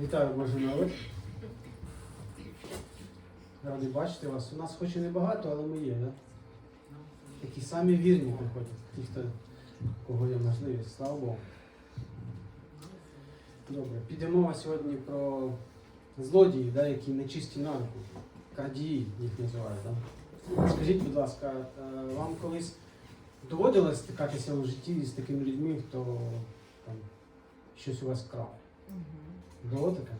Вітаю, Боже народ. Радий бачити вас. У нас хоч і небагато, але ми є, да? Такі самі вірні приходять, ті, хто кого є можливість, слава Богу. Добре, піде мова сьогодні про злодіїв, да, які нечисті на руку. Крадії їх називають. Да? Скажіть, будь ласка, е, вам колись доводилось стикатися у житті з такими людьми, хто там, щось у вас крав? Було таке?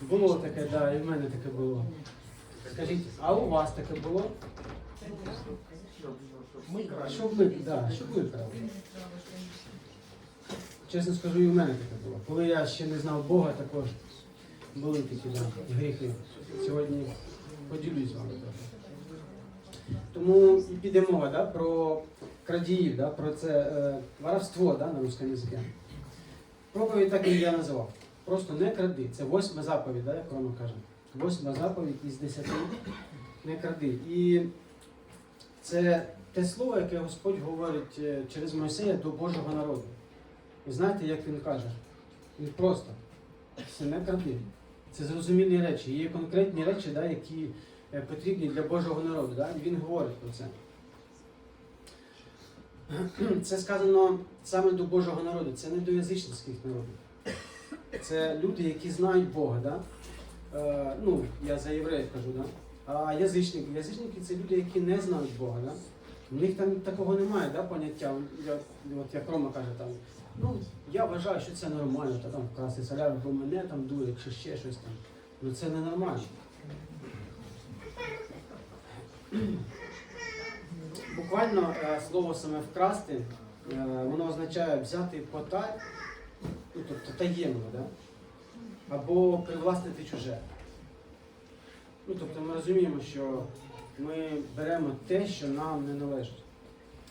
Було таке, да, і в мене таке було. Скажіть, а у вас таке було? А що ви, да, що ви крали? Чесно скажу, і в мене таке було. Коли я ще не знав Бога, також були такі да, гріхи. Сьогодні поділюсь з вами. Тому піде мова да, про крадіїв, да, про це е, воровство да, на русском язикі. Проповідь так і я називав. Просто не кради. Це восьма заповідь, як Рома каже. Восьма заповідь із десяти. Не кради. І це те слово, яке Господь говорить е, через Мойсея до Божого народу. І знаєте, як він каже? Він просто це не кради. Це зрозумілі речі. Є конкретні речі, які е, потрібні для Божого народу. І він говорить про це. Це сказано саме до Божого народу, це не до язичницьких народів. Це люди, які знають Бога. Да? Е, ну, я за євреїв кажу, да? а язичники. Язичники це люди, які не знають Бога. Да? У них там такого немає, да, поняття. Я, от як Рома каже, там, ну, я вважаю, що це нормально, та там вкрасти соляр, бо мене там дує, якщо ще щось там. Ну це не нормально. Буквально е, слово саме вкрасти, е, воно означає взяти потай, ну, тобто таємно, да? або привласнити чуже. Ну, тобто ми розуміємо, що ми беремо те, що нам не належить.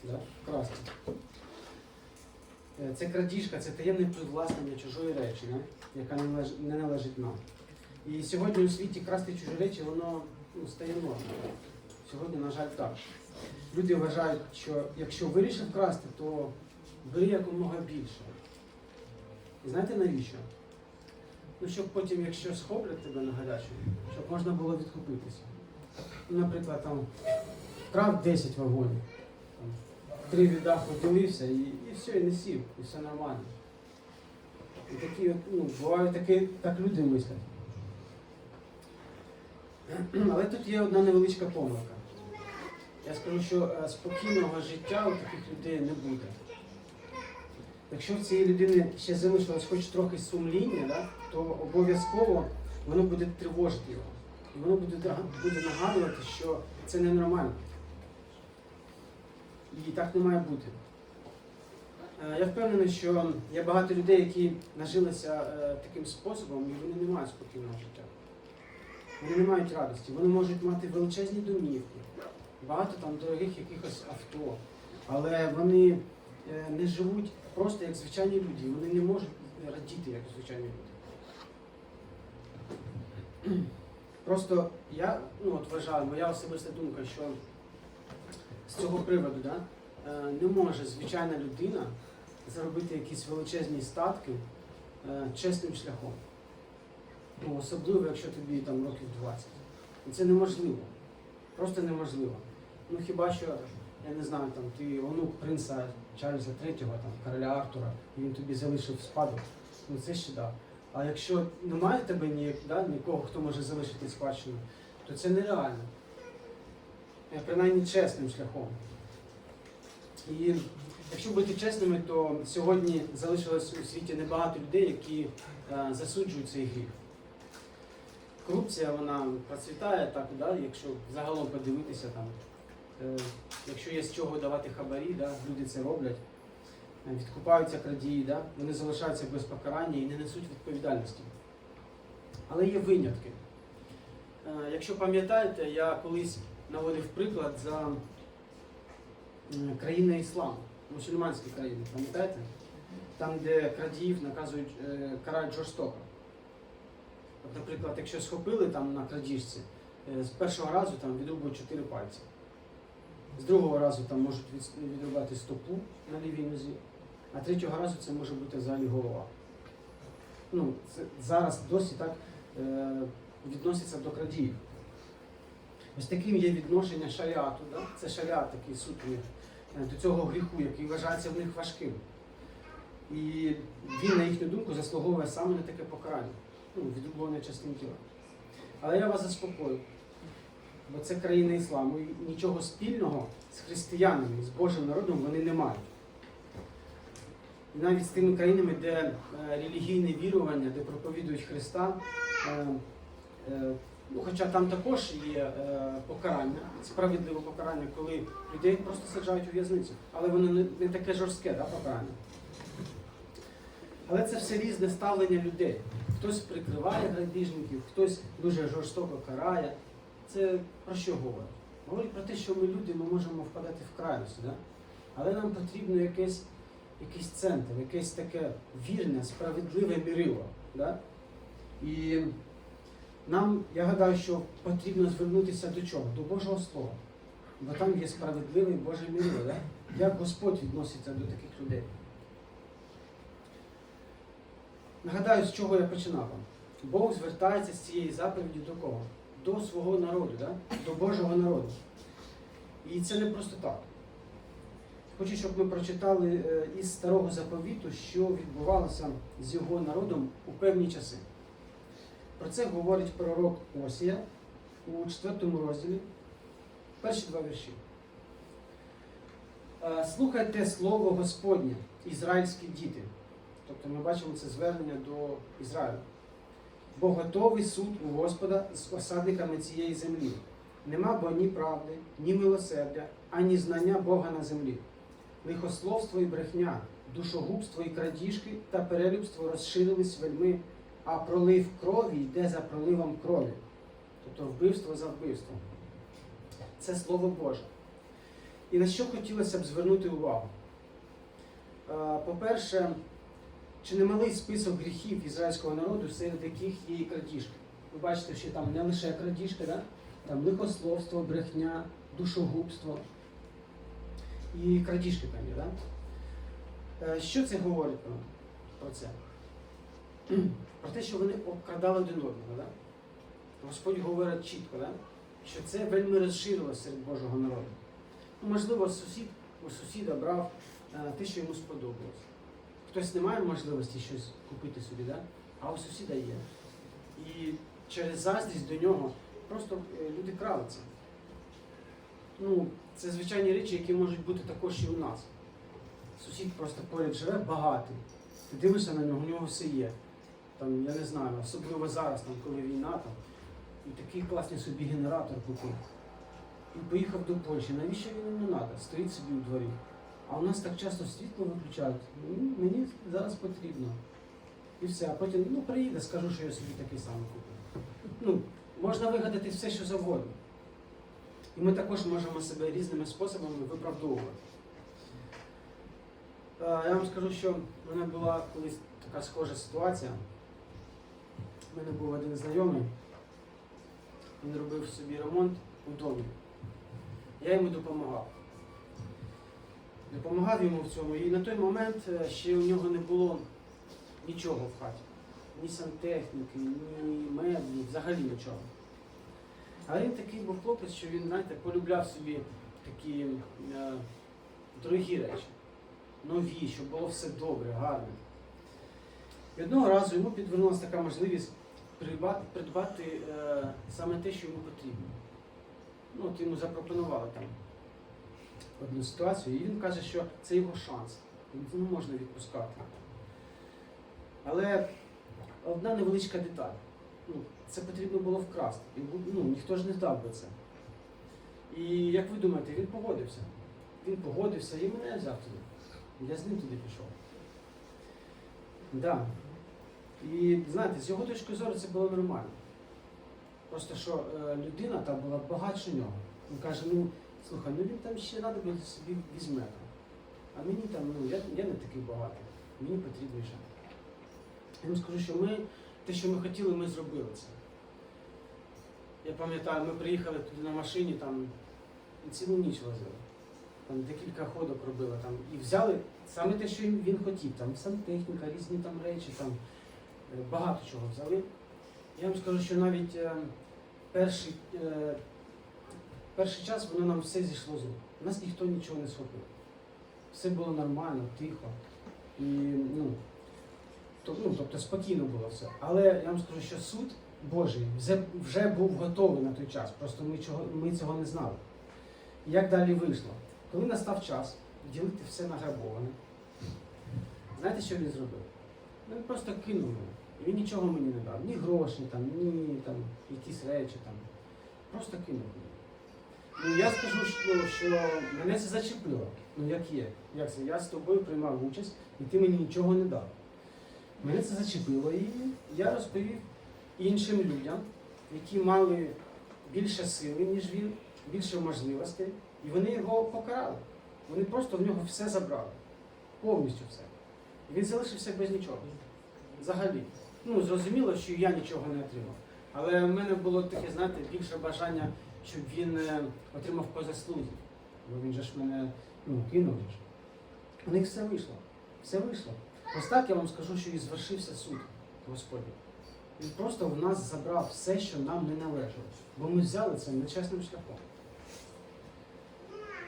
Да? Вкрасти. Е, Це крадіжка, це таємне привласнення чужої речі, да? яка не належить, нам. І сьогодні у світі красти чужі речі, воно ну, стає нормою. Сьогодні, на жаль, так. Люди вважають, що якщо вирішив красти, то бери якомога більше. І знаєте навіщо? Ну, щоб потім, якщо схоплять тебе на гарячому, щоб можна було відкупитися. Ну, Наприклад, там вкрав 10 вагонів, три віддав, поділився і, і все, і не сів, і все нормально. І такі, ну, буває такі, так люди мислять. Але тут є одна невеличка помилка. Я скажу, що е, спокійного життя у таких людей не буде. Якщо в цієї людини ще залишилось хоч трохи сумління, да, то обов'язково воно буде тривожити його. І воно буде, буде нагадувати, що це ненормально. І так не має бути. Е, Я впевнений, що є багато людей, які нажилися е, таким способом, і вони не мають спокійного життя. Вони не мають радості. Вони можуть мати величезні домівки, багато там дорогих якихось авто, але вони е, не живуть просто як звичайні люди. Вони не можуть радіти як звичайні люди. Просто я ну, от вважаю, моя особиста думка, що з цього приводу да, е, не може звичайна людина заробити якісь величезні статки е, чесним шляхом. Ну, особливо, якщо тобі там років 20. І це неможливо. Просто неможливо. Ну хіба що, я не знаю, там ти онук принца Чарльза III, там, короля Артура, і він тобі залишив спадок, ну це ще да. А якщо немає в тебе ні, да, нікого, хто може залишити спадщину, то це нереально. Принаймні чесним шляхом. І якщо бути чесними, то сьогодні залишилось у світі небагато людей, які е, засуджують цей гріх. Корупція вона процвітає так, да, якщо загалом подивитися там. Е, якщо є з чого давати хабарі, да, люди це роблять, е, відкупаються крадії, да, вони залишаються без покарання і не несуть відповідальності. Але є винятки. Е, Якщо пам'ятаєте, я колись наводив приклад за країни ісламу, мусульманські країни, пам'ятаєте? Там, де крадіїв наказують, карають жорстоко. От, наприклад, якщо схопили там на крадіжці, з першого разу там відрубують 4 пальці. З другого разу там можуть від- відрубати стопу на лівій нозі, а третього разу це може бути взагалі голова. ну, це зараз досі так е, відносяться до крадіїв. Ось таким є відношення шаріату. Да? Це шаріат такий них, е, до цього гріху, який вважається в них важким. І він, на їхню думку, заслуговує саме на таке покарання, ну, відрублення частин тіла. Але я вас заспокою, бо це країна ісламу, і нічого спільного з християнами, з Божим народом вони не мають. І навіть з тими країнами, де е, релігійне вірування, де проповідують Христа, е, е, ну, хоча там також є покарання, справедливе покарання, коли людей просто саджають у в'язницю. Але воно не таке жорстке да, покарання. Але це все різне ставлення людей. Хтось прикриває грабіжників, хтось дуже жорстоко карає. Це про що говорить? Говорить про те, що ми люди ми можемо впадати в крайності. Да? Але нам потрібно якесь, якийсь центр, якесь таке вірне, справедливе мірило. Да? І нам, я гадаю, що потрібно звернутися до чого? До Божого Слова. Бо там є справедливе Боже мірило. Да? Як Господь відноситься до таких людей. Нагадаю, з чого я починав. Бог звертається з цієї заповіді до кого? До свого народу, да? до Божого народу. І це не просто так. Хочу, щоб ми прочитали е, із старого заповіту, що відбувалося з його народом у певні часи. Про це говорить пророк Осія у 4 розділі, перші два вірші. Е, Слухайте слово Господнє, ізраїльські діти. Тобто ми бачимо це звернення до Ізраїлю. Бо готовий суд у Господа з осадниками цієї землі. Нема бо ні правди, ні милосердя, ані знання Бога на землі. Лихословство і брехня, душогубство і крадіжки та перелюбство розширились вельми, а пролив крові йде за проливом крові. Тобто вбивство за вбивством. Це Слово Боже. І на що хотілося б звернути увагу? Е, По-перше, чи немалий список гріхів ізраїльського народу, серед яких є і крадіжки. Ви бачите, що там не лише крадіжки, да? там лихословство, брехня, душогубство і крадіжки там є. Да? Е, Що це говорить про, про це? Про те, що вони обкрадали один одного. Да? Господь говорить чітко, да? що це вельми розширилося серед Божого народу. Ну, можливо, сусід у сусіда брав е, те, що йому сподобалось. Хтось не має можливості щось купити собі, да? а у сусіда є. І через заздрість до нього просто е, люди крали це. Ну, це звичайні речі, які можуть бути також і у нас. Сусід просто поряд живе багатий. Ти дивишся на нього, у нього все є. Там, я не знаю, особливо зараз, там, коли війна, там, і такий класний собі генератор купив. І поїхав до Польщі. Навіщо він йому треба? Стоїть собі у дворі. А у нас так часто світло виключають. Ну, мені зараз потрібно. І все. А потім ну, приїде, скажу, що я собі такий самий купив. Ну, можна вигадати все, що завгодно. І ми також можемо себе різними способами виправдовувати. Е, Я вам скажу, що в мене була колись така схожа ситуація. У мене був один знайомий, він робив собі ремонт у домі. Я йому допомагав. Допомагав йому в цьому. І на той момент е, ще у нього не було нічого в хаті. Ні сантехніки, ні меблі, взагалі нічого. Але він такий був хлопець, що він, знаєте, полюбляв собі такі е, дорогі речі, нові, щоб було все добре, гарне. І одного разу йому підвернулася така можливість придбати, придбати е, саме те, що йому потрібно. Ну, от йому запропонували там одну ситуацію, і він каже, що це його шанс. Його не можна відпускати. Але одна невеличка деталь. Ну, це потрібно було вкрасти. І, ну, ніхто ж не здав би це. І як ви думаєте, він погодився. Він погодився і мене взяв туди. Я з ним туди пішов. Да. І знаєте, з його точки зору це було нормально. Просто що е, людина та була багатша нього. Він каже, ну слухай, ну він там ще треба буде собі візьме. А мені там, ну я, я не такий багатий, мені потрібніше. Я вам скажу, що ми, те, що ми хотіли, ми зробили це. Я пам'ятаю, ми приїхали туди на машині, там і цілу ніч возили. Там декілька ходок робили там. І взяли саме те, що він хотів. Там сантехніка, різні там речі, там багато чого взяли. Я вам скажу, що навіть е, перший, е, перший час воно нам все зійшло з рук. Нас ніхто нічого не схопив. Все було нормально, тихо. І, ну, то, ну, тобто спокійно було все. Але я вам скажу, що суд Божий вже, вже був готовий на той час. Просто ми, чого, ми цього не знали. Як далі вийшло? Коли настав час ділити все награбоване, знаєте, що він зробив? Він просто кинув мене. І він нічого мені не дав. Ні грошей, там, ні там, якісь речі. Там. Просто кинув мене. Ну, я скажу, що, що мене це зачепило. Ну як є? Як це? Я з тобою приймав участь, і ти мені нічого не дав. Мене це зачепило, і я розповів іншим людям, які мали більше сили, ніж він, більше можливостей, і вони його покарали. Вони просто в нього все забрали. Повністю все. І він залишився без нічого. Взагалі. Ну, зрозуміло, що я нічого не отримав. Але в мене було таке, знаєте, більше бажання, щоб він е, отримав по заслузі. Бо він же ж мене ну, кинув. же. У них все вийшло. Все вийшло. Ось так я вам скажу, що і звершився суд Господній. Він просто в нас забрав все, що нам не належало. Бо ми взяли це нечесним шляхом.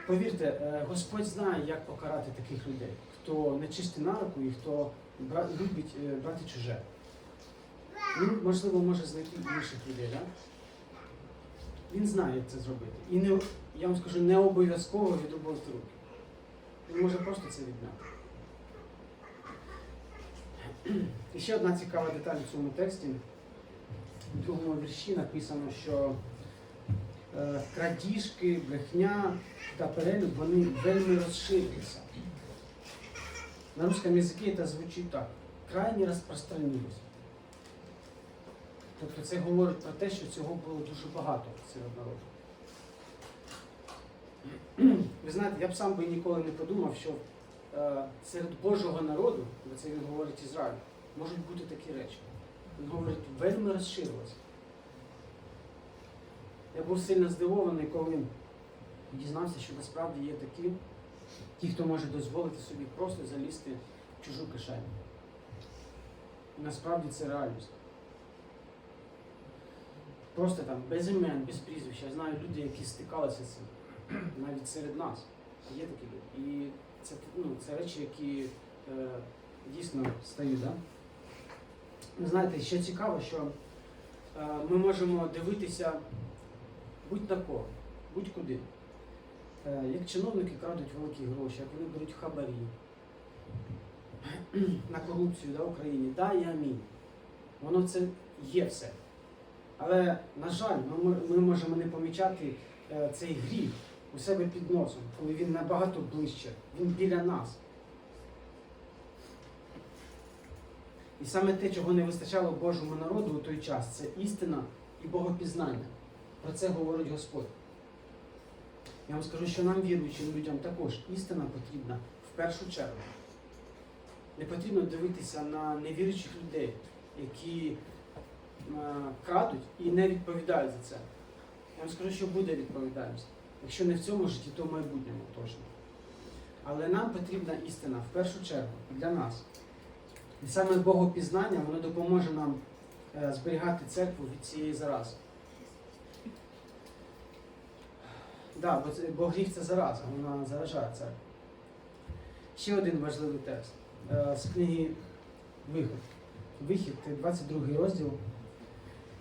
Повірте, е, Господь знає, як покарати таких людей, хто не чистий на руку і хто любить е, брати чуже. Він, можливо, може знайти інших людей, да? Він знає, як це зробити. І не, я вам скажу, не обов'язково відрубувати руки. Він може просто це відняти. І ще одна цікава деталь в цьому тексті. У другому вірші написано, що е, крадіжки, брехня та перелюб вони вельми розширилися. На русском язикі це звучить так. Крайні розпространилися. Тобто це говорить про те, що цього було дуже багато серед народу. Ви знаєте, я б сам би ніколи не подумав, що е, серед Божого народу, бо це він говорить Ізраїль, можуть бути такі речі. Він говорить, вельми розширилося. Я був сильно здивований, коли дізнався, що насправді є такі, ті, хто може дозволити собі просто залізти в чужу кишеню. І насправді це реальність. Просто там без імен, без прізвища. Я знаю люди, які стикалися з цим. Навіть серед нас. Є такі люди. І це, ну, це речі, які е, дійсно стають. Да? Знаєте, ще цікаво, що е, ми можемо дивитися будь-на кого, будь-куди. Е, як чиновники крадуть великі гроші, як вони беруть хабарі на корупцію да, в Україні. Да і амінь. Воно це є все. Але, на жаль, ми, ми можемо не помічати е, цей гріх у себе під носом, коли він набагато ближче, він біля нас. І саме те, чого не вистачало Божому народу у той час, це істина і богопізнання. Про це говорить Господь. Я вам скажу, що нам, віруючим людям, також істина потрібна в першу чергу. Не потрібно дивитися на невіруючих людей, які крадуть і не відповідають за це. Я вам скажу, що буде відповідальність. Якщо не в цьому житті, то в майбутньому точно. Але нам потрібна істина в першу чергу для нас. І саме Богопізнання воно допоможе нам е, зберігати церкву від цієї зарази. Да, бо, це- бо гріх це зараза, вона заражає церкву. Ще один важливий текст е, з книги Вихід. Вихід, 22 розділ,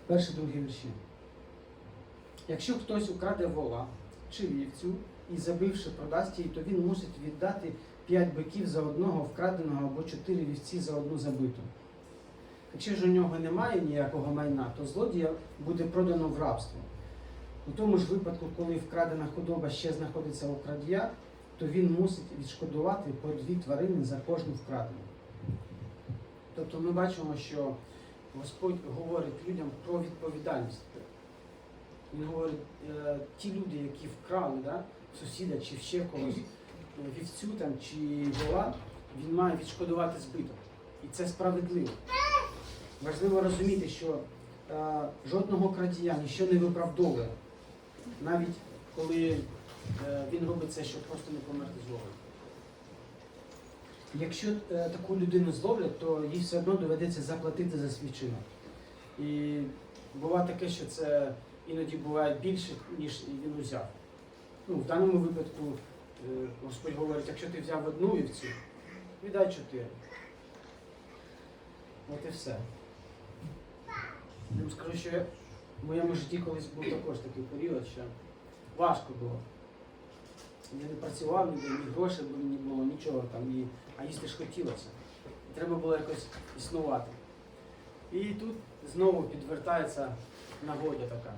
перший другий вірші. Якщо хтось украде вола чи вівцю і забивши продасть її, то він мусить віддати п'ять биків за одного вкраденого або чотири вівці за одну забиту. Якщо ж у нього немає ніякого майна, то злодія буде продано в рабство. У тому ж випадку, коли вкрадена худоба ще знаходиться у крадія, то він мусить відшкодувати по дві тварини за кожну вкрадену. Тобто ми бачимо, що Господь говорить людям про відповідальність. Він говорить, е, ті люди, які вкрали да, сусіда чи ще когось, е, вівцю там, чи вола, він має відшкодувати збиток. І це справедливо. Важливо розуміти, що е, жодного крадія ніщо не виправдовує, навіть коли е, він робить це, щоб просто не померти з голоду. Якщо е, таку людину зловлять, то їй все одно доведеться заплатити за свій чинок. І буває таке, що це іноді буває більше, ніж він узяв. Ну, в даному випадку е, Господь говорить, якщо ти взяв одну вівцю, віддай чотири. От і все. Я скажу, що в моєму житті колись був також такий період, що важко було. Я не працював, ні грошей було, ні було, нічого там, і, а їсти ж хотілося. І треба було якось існувати. І тут знову підвертається нагода така.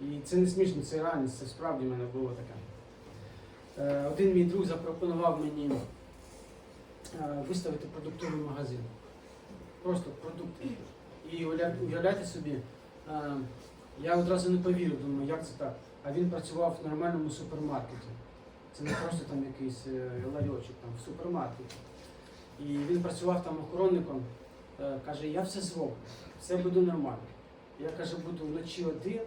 І це не смішно, це реальність, це справді в мене було таке. Е, Один мій друг запропонував мені е, виставити продуктовий магазин. Просто продукти. І уявляйте собі, е, я одразу не повірив, думаю, як це так. А він працював в нормальному супермаркеті. Це не просто там якийсь е, ларьочок, там в супермаркеті. І він працював там охоронником, Е, каже, я все зроблю, все буде нормально. Я каже, буду вночі один,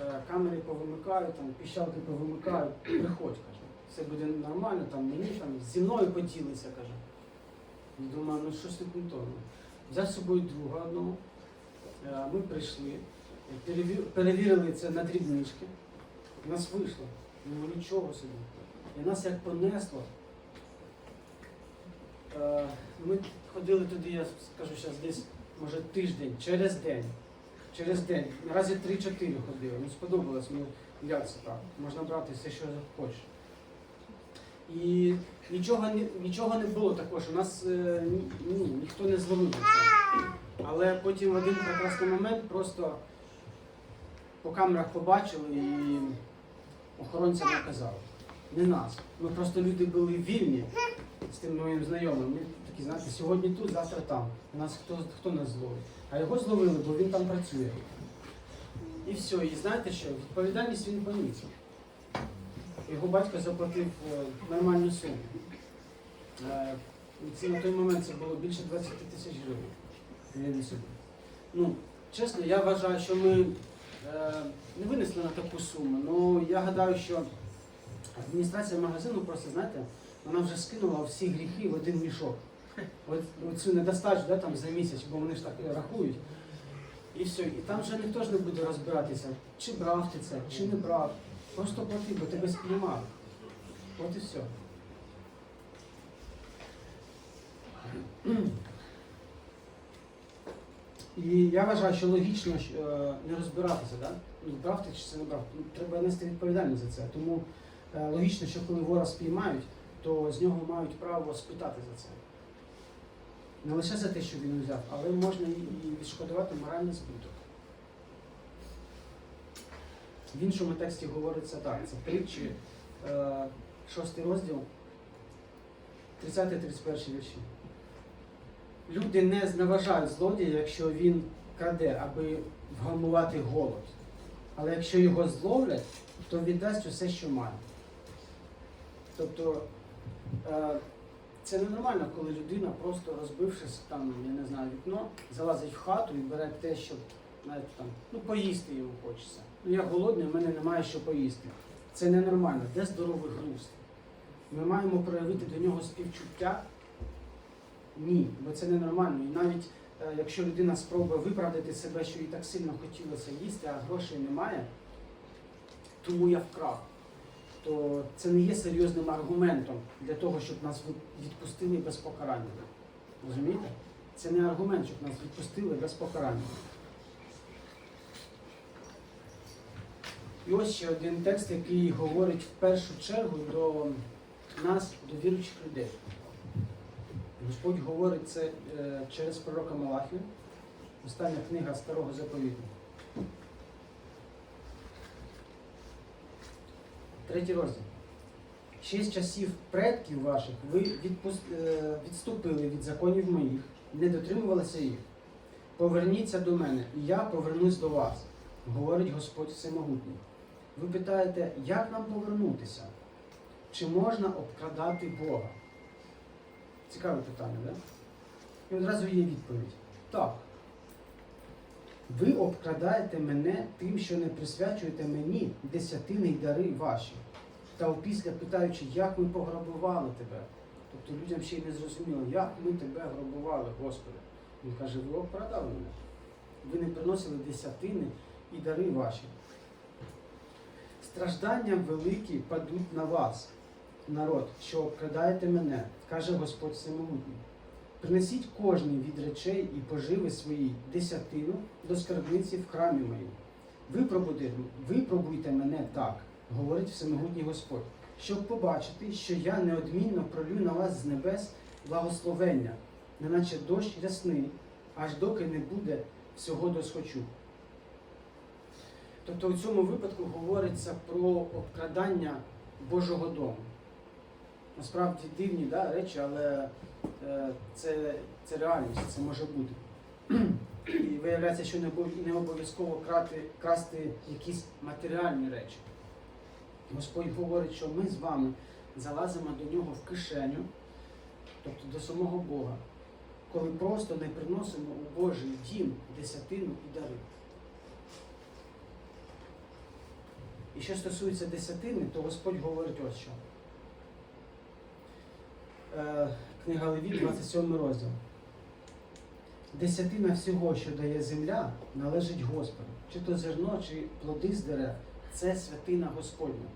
е, камери повимикаю, там, піщалки повимикаю, приходь, каже, все буде нормально, там мені там зі мною поділися, каже. Думаю, ну щось тут не то. Взяв з собою друга одного, ми прийшли, перевірили це на дрібнички. У нас вийшло. Ну нічого собі. І нас як понесло. Е, Ми ходили туди, я скажу зараз, десь, може, тиждень, через день. Через день. Наразі 3-4 ходили. Мені сподобалось, ну як це так. Можна брати все, що хочеш. І нічого нічого не було також. У нас е, ні, ніхто не зловив. Але потім в один прекрасний момент просто по камерах побачили і охоронцям наказали. Не нас. Ми просто люди були вільні з тим моїм знайомим. Ми такі, знаєте, сьогодні тут, завтра там. Нас хто, хто нас зловить. А його зловили, бо він там працює. І все. І знаєте що? Відповідальність він поніс. Його батько заплатив е, нормальну суму. Е, це на той момент це було більше 20 тисяч гривень. Ну, чесно, я вважаю, що ми не винесли на таку суму. Ну я гадаю, що адміністрація магазину просто, знаєте, вона вже скинула всі гріхи в один мішок. Оцю недостачу да, там, за місяць, бо вони ж так рахують. І все. І там вже ніхто ж не буде розбиратися, чи брав ти це, чи не брав. Просто плати, бо тебе спіймали. От і все. І я вважаю, що логічно е, не розбиратися, да? ну, брав ти чи це не брав. Ну, Треба нести відповідальність за це. Тому е, логічно, що коли вора спіймають, то з нього мають право спитати за це. Не лише за те, що він взяв, але можна і відшкодувати моральний збуток. В іншому тексті говориться так, це притчі, е, 6 розділ, 30-31 вірші. Люди не зневажають злодія, якщо він краде, аби вгамувати голод. Але якщо його зловлять, то віддасть усе, що має. Тобто е, це ненормально, коли людина, просто розбившись там, я не знаю, вікно, залазить в хату і бере те, що знаєте, там, ну, поїсти йому хочеться. Ну я голодний, в мене немає що поїсти. Це ненормально. Де здоровий глузд? Ми маємо проявити до нього співчуття. Ні, бо це ненормально. І навіть е, якщо людина спробує виправдати себе, що їй так сильно хотілося їсти, а грошей немає, тому я вкрав, то це не є серйозним аргументом для того, щоб нас відпустили без покарання. Розумієте? Це не аргумент, щоб нас відпустили без покарання. І ось ще один текст, який говорить в першу чергу до нас, до віруючих людей. Господь говорить це е, через пророка Малахію, остання книга Старого Заповіту. Третій розділ. З часів предків ваших ви е, відступили від законів моїх, не дотримувалися їх. Поверніться до мене, і я повернусь до вас, говорить Господь Всемогутній. Ви питаєте, як нам повернутися? Чи можна обкрадати Бога? Цікаве питання, так? І одразу є відповідь. Так. Ви обкрадаєте мене тим, що не присвячуєте мені десятини й дари ваші. Та опісля питаючи, як ми пограбували тебе. Тобто людям ще й не зрозуміло, як ми тебе грабували, Господи. Він каже, ви обкрадали мене. Ви не приносили десятини і дари ваші. Страждання великі падуть на вас, народ, що обкрадаєте мене, каже Господь Всемогутній. Принесіть кожний від речей і поживи свої десятину до скарбниці в храмі моїм. Випробуйте, випробуйте мене так, говорить Всемогутній Господь, щоб побачити, що я неодмінно пролю на вас з небес благословення, неначе дощ рясний, аж доки не буде всього досхочу. Тобто у цьому випадку говориться про обкрадання Божого дому. Насправді дивні да, речі, але е, це, це реальність, це може бути. І виявляється, що не обов'язково красти якісь матеріальні речі. Господь говорить, що ми з вами залазимо до нього в кишеню, тобто до самого Бога, коли просто не приносимо у Божий дім десятину і дари. І що стосується десятини, то Господь говорить ось що. Е, Книга Левіт, 27 розділ. Десятина всього, що дає земля, належить Господу. Чи то зерно, чи плоди з дерев це святина Господня.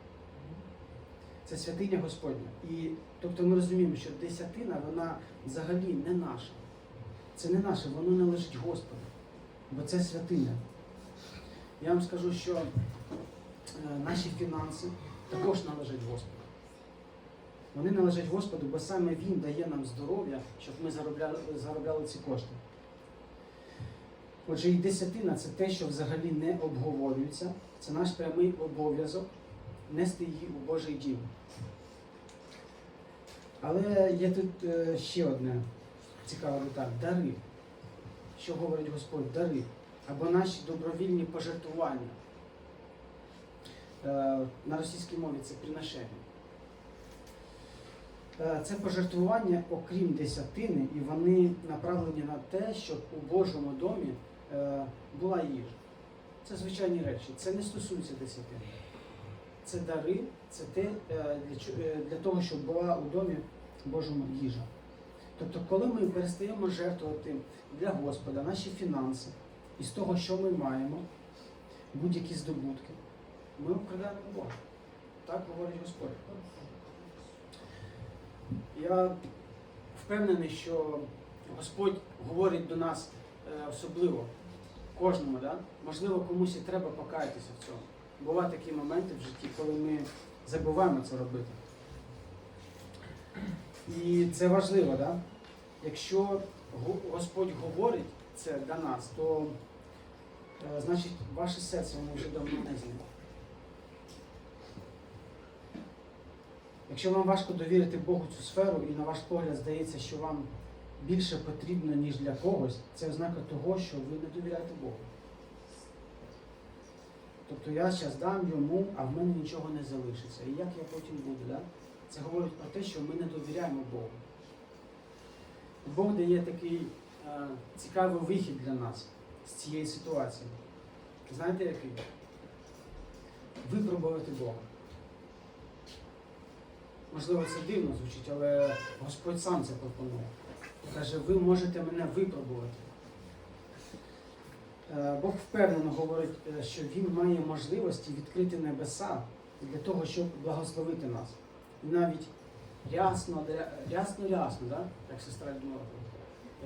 Це святиня Господня. І тобто ми розуміємо, що десятина, вона взагалі не наша. Це не наше, воно належить Господу. Бо це святиня. Я вам скажу, що е, наші фінанси також належать Господу. Вони належать Господу, бо саме Він дає нам здоров'я, щоб ми заробляли, заробляли ці кошти. Отже, і десятина це те, що взагалі не обговорюється. Це наш прямий обов'язок нести її у Божий дім. Але є тут е, ще одне цікава деталь дари. Що говорить Господь? Дари. Або наші добровільні пожертвування. Е, на російській мові це приношення. Е, Це пожертвування, окрім десятини, і вони направлені на те, щоб у Божому домі е, була їжа. Це звичайні речі. Це не стосується десятини. Це дари, це те е, для, того, щоб була у домі Божому їжа. Тобто, коли ми перестаємо жертвувати для Господа наші фінанси із того, що ми маємо, будь-які здобутки, ми обкрадаємо Бога. Так говорить Господь. Я впевнений, що Господь говорить до нас е, особливо, кожному, да? можливо, комусь і треба покаятися в цьому. Бувають такі моменти в житті, коли ми забуваємо це робити. І це важливо, да? якщо Господь говорить це до нас, то е, значить ваше серце вже давно не з ним. Якщо вам важко довірити Богу цю сферу і на ваш погляд здається, що вам більше потрібно, ніж для когось, це ознака того, що ви не довіряєте Богу. Тобто я зараз дам йому, а в мене нічого не залишиться. І як я потім буду, да? це говорить про те, що ми не довіряємо Богу. Бог дає такий е, цікавий вихід для нас з цієї ситуації. Знаєте який? Випробувати Бога. Можливо, це дивно звучить, але Господь сам це пропонує. Каже, ви можете мене випробувати. Е, Бог впевнено говорить, е, що Він має можливості відкрити небеса для того, щоб благословити нас. І навіть рясно, рясно, рясно, да? як сестра Людмила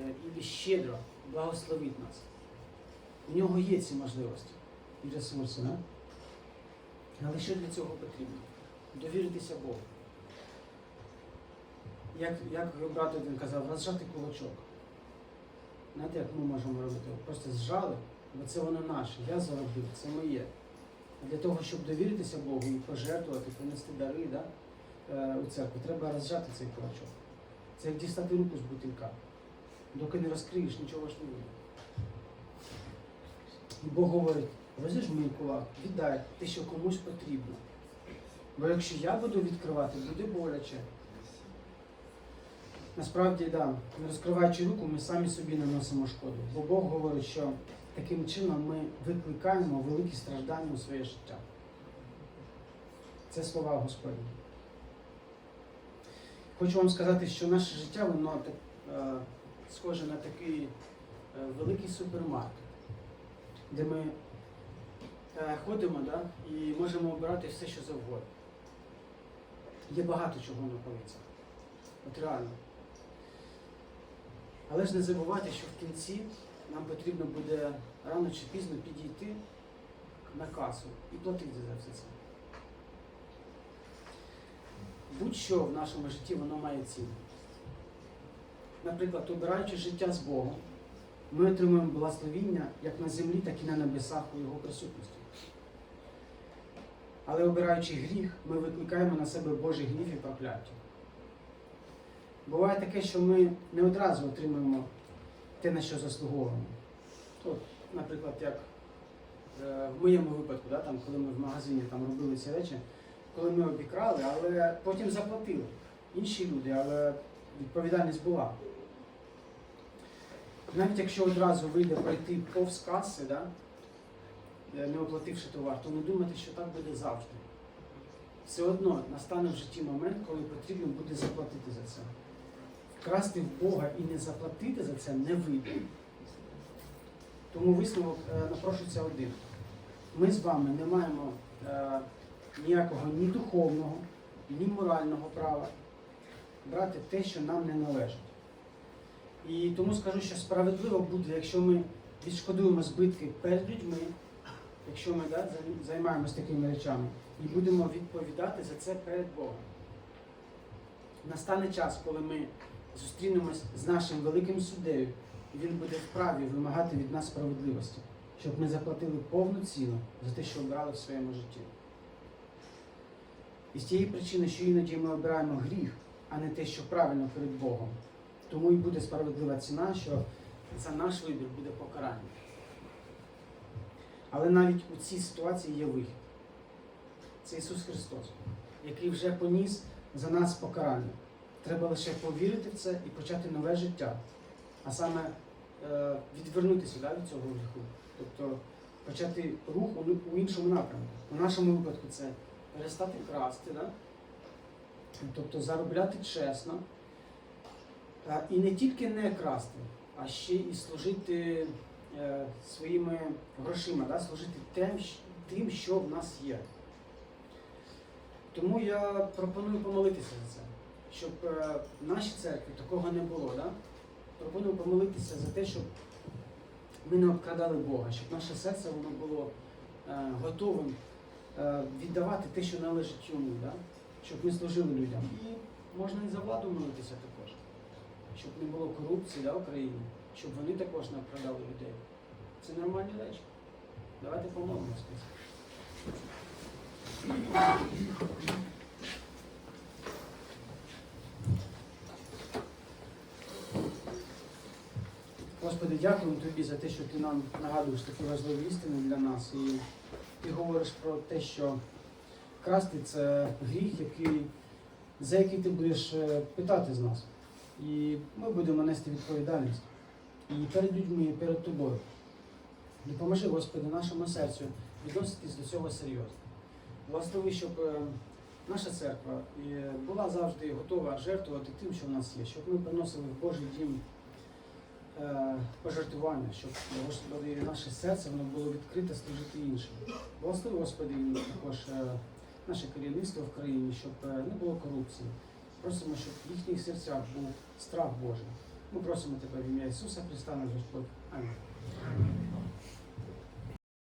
е, і щедро благословить нас. У нього є ці можливості і ресурси. Да? Але що для цього потрібно? Довіритися Богу. Як, як брат один казав, розжати кулачок. Знаєте, як ми можемо робити? Просто зжали, бо це воно наше. Я заробив, це моє. Для того, щоб довіритися Богу і пожертвувати, принести дари да, е, у церкву, треба розжати цей кулачок. Це як дістати руку з бутилька. Доки не розкриєш, нічого ж не буде. Бог говорить, розіж мій кулак, віддай те, що комусь потрібно. Бо якщо я буду відкривати, буде боляче. Насправді, да, розкриваючи руку, ми самі собі наносимо шкоду. Бо Бог говорить, що таким чином ми викликаємо великі страждання у своє життя. Це слова Господні. хочу вам сказати, що наше життя воно так, е, схоже на такий е, великий супермаркет, де ми е, ходимо да, і можемо обирати все, що завгодно. Є багато чого на полицях. От реально. Але ж не забувайте, що в кінці нам потрібно буде рано чи пізно підійти на касу і платити за все це. Будь-що в нашому житті воно має ціну. Наприклад, обираючи життя з Богом, ми отримуємо благословіння як на землі, так і на небесах у Його присутності. Але обираючи гріх, ми викликаємо на себе Божий гнів і прокляття. Буває таке, що ми не одразу отримуємо те, на що заслуговуємо. От, наприклад, як е, в моєму випадку, да, там, коли ми в магазині там, робили ці речі, коли ми обікрали, але потім заплатили. Інші люди, але відповідальність була. Навіть якщо одразу вийде пройти повз каси, да, е, не оплативши товар, то не думайте, що так буде завжди. Все одно настане в житті момент, коли потрібно буде заплатити за це. Вкрасти в Бога і не заплатити за це не вийде. Тому висновок е, напрошується один. Ми з вами не маємо е, ніякого ні духовного, ні морального права брати те, що нам не належить. І тому скажу, що справедливо буде, якщо ми відшкодуємо збитки перед людьми, якщо ми да, зай- займаємося такими речами, і будемо відповідати за це перед Богом. Настане час, коли ми зустрінемось з нашим великим суддею, і він буде вправі вимагати від нас справедливості, щоб ми заплатили повну ціну за те, що обрали в своєму житті. І з тієї причини, що іноді ми обираємо гріх, а не те, що правильно перед Богом. Тому і буде справедлива ціна, що за наш вибір буде покарання. Але навіть у цій ситуації є вихід. Це Ісус Христос, який вже поніс за нас покарання. Треба лише повірити в це і почати нове життя. А саме е, відвернутися да, від цього гріху. Тобто почати рух у, у іншому напрямку. У нашому випадку це перестати красти, да? тобто заробляти чесно. Е, І не тільки не красти, а ще і служити е, своїми грошима, да? служити тим, тим, що в нас є. Тому я пропоную помолитися за це, щоб е, в нашій церкві такого не було. Да? Пропоную помолитися за те, щоб ми не обкрадали Бога, щоб наше серце воно було е, готовим е, віддавати те, що належить йому, да? щоб ми служили людям. І можна і за владу молитися також, щоб не було корупції да, в щоб вони також не обкрадали людей. Це нормальні речі. Давайте помолимося. Господи, дякуємо Тобі за те, що ти нам нагадуєш такі важливі істини для нас. І ти говориш про те, що красти це гріх, який, за який ти будеш е, питати з нас. І ми будемо нести відповідальність. І перед людьми, і перед тобою. Допоможи, Господи, нашому серцю відноситись до цього серйозно. Благослови, щоб е, наша церква е, була завжди готова жертвувати тим, що в нас є, щоб ми приносили в Божий дім пожертвування, щоб Господи, наше серце воно було відкрите служити іншим. Благослови, Господи, також е, наше керівництво в країні, щоб е, не було корупції. Просимо, щоб в їхніх серцях був страх Божий. Ми просимо Тебе в ім'я Ісуса Христа, наш Господь. Амінь.